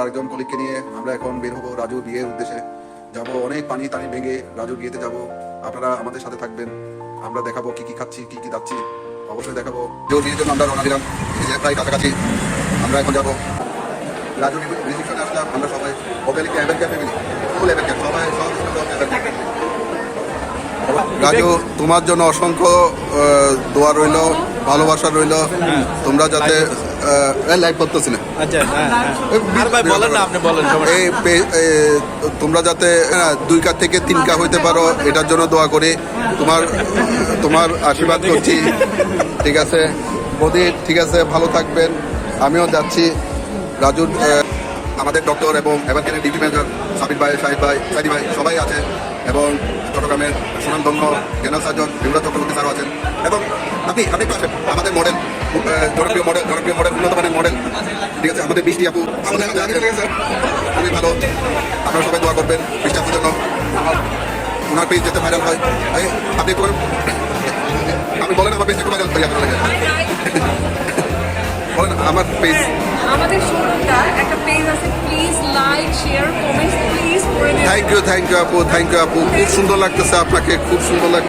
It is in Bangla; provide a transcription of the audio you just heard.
কয়েকজন কলিগকে নিয়ে আমরা এখন বের হব রাজুর বিয়ের উদ্দেশ্যে। যাব অনেক পানি টানি ভেঙে রাজুর বিয়েতে যাব। আপনারা আমাদের সাথে থাকবেন। আমরা দেখাবো কি কি খাচ্ছি, কি কি যাচ্ছি অবশ্যই দেখাবো। জোর বিয়ের জন্য আমরা রওনা প্রায় কাছাকাছি। আমরা এখন যাব রাজু রিসেপশনে আসলাম। আমরা সবাই হোটেলে কি এভেন ক্যাফে ফুল রাজু, তোমার জন্য অসংখ্য দোয়া রইল, ভালোবাসা রইল। তোমরা যাতে লাইভ করতেছি না। তোমরা যাতে দুই কাপ থেকে তিন কাপ হইতে পারো এটার জন্য দোয়া করি। তোমার তোমার আশীর্বাদ করছি। ঠিক আছে। মোদি ঠিক আছে ভালো থাকবেন। আমিও যাচ্ছি। রাজুর আমাদের ডক্টর এবং এভারকেনের ডিউটি ম্যানেজার সাবির ভাই শাহিদ ভাই সাইদি ভাই সবাই আছেন এবং চট্টগ্রামের সুনামধন্য জেনারেল সার্জন বিমলা চক্রবর্তী স্যারও আছেন। এবং আপনি আপনি একটু আমাদের মডেল জনপ্রিয় মডেল জনপ্রিয় মডেল উন্নত মানের মডেল ঠিক আছে আমাদের বৃষ্টি আপু আমাদের। খুবই ভালো। আপনারা সবাই দোয়া করবেন বৃষ্টি আপুর জন্য। ওনার পেজ যাতে ভাইরাল হয়। আপনি একটু আপনি বলেন আমার পেজ একটু ভাইরাল করি আপনার বলেন আমার পেজ আমাদের শোরুমটা একটা পেজ আছে। Please like share comment please করে দিন থ্যাংক ইউ থ্যাংক ইউ আপু থ্যাংক ইউ আপু। খুব সুন্দর লাগতেছে আপনাকে খুব সুন্দর লাগছে